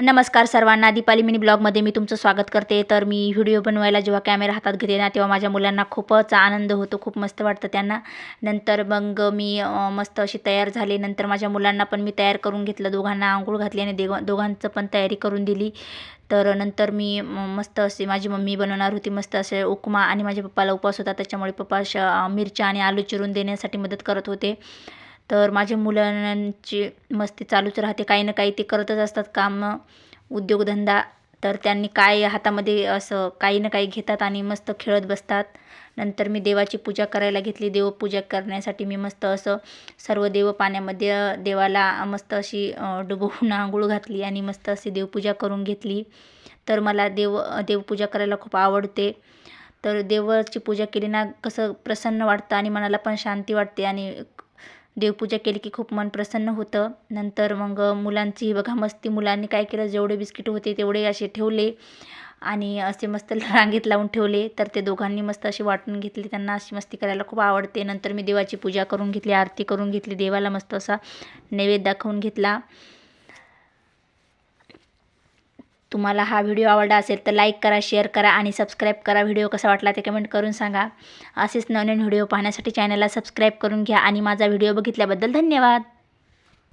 नमस्कार सर्वांना. दीपाली मिनी ब्लॉगमध्ये मी तुमचं स्वागत करते. तर मी व्हिडिओ बनवायला जेव्हा कॅमेरा हातात घेते ना तेव्हा माझ्या मुलांना खूपच आनंद होतो. खूप मस्त वाटतं त्यांना. नंतर मग मी मस्त अशी तयार झाले. नंतर माझ्या मुलांना पण मी तयार करून घेतलं. दोघांना आंघोळ घातली आणि देव दोघांचं पण तयारी करून दिली. तर नंतर मी मस्त असे माझी मम्मी बनवणार होती. मस्त असे उपमा आणि माझ्या पप्पाला उपवास होता. त्याच्यामुळे पप्पा मिरच्या आणि आलू चिरून देण्यासाठी मदत करत होते. तर माझ्या मुलांची मस्ती चालूच राहते. काही ना काही ते करतच असतात काम. उद्योगधंदा तर त्यांनी काय हातामध्ये असं काही ना काही घेतात आणि मस्त खेळत बसतात. नंतर मी देवाची पूजा करायला घेतली. देवपूजा करण्यासाठी मी मस्त असं सर्व देव पाण्यामध्ये देवाला मस्त अशी डुबवून आंघोळ घातली आणि मस्त अशी देवपूजा करून घेतली. तर मला देव देवपूजा करायला खूप आवडते. तर देवाची पूजा केली ना कसं प्रसन्न वाटतं आणि मनाला पण शांती वाटते आणि देवपूजा केली की खूप मन प्रसन्न होतं. नंतर मग मुलांची बघा मस्ती मुलांनी काय केलं जेवढे बिस्किट होते तेवढे असे ठेवले आणि असे मस्त रांगेत लावून ठेवले. तर ते दोघांनी मस्त अशी वाटून घेतली त्यांना अशी मस्ती करायला खूप आवडते. नंतर मी देवाची पूजा करून घेतली आरती करून घेतली देवाला मस्त असा नैवेद्य दाखवून घेतला. तुम्हाला हा व्हिडिओ आवडला असेल तर लाईक करा शेअर करा आणि सबस्क्राईब करा. व्हिडिओ कसा वाटला ते कमेंट करून सांगा. असेच नवनवीन व्हिडिओ पाहण्यासाठी चॅनलला सबस्क्राईब करून घ्या आणि माझा व्हिडिओ बघितल्याबद्दल धन्यवाद.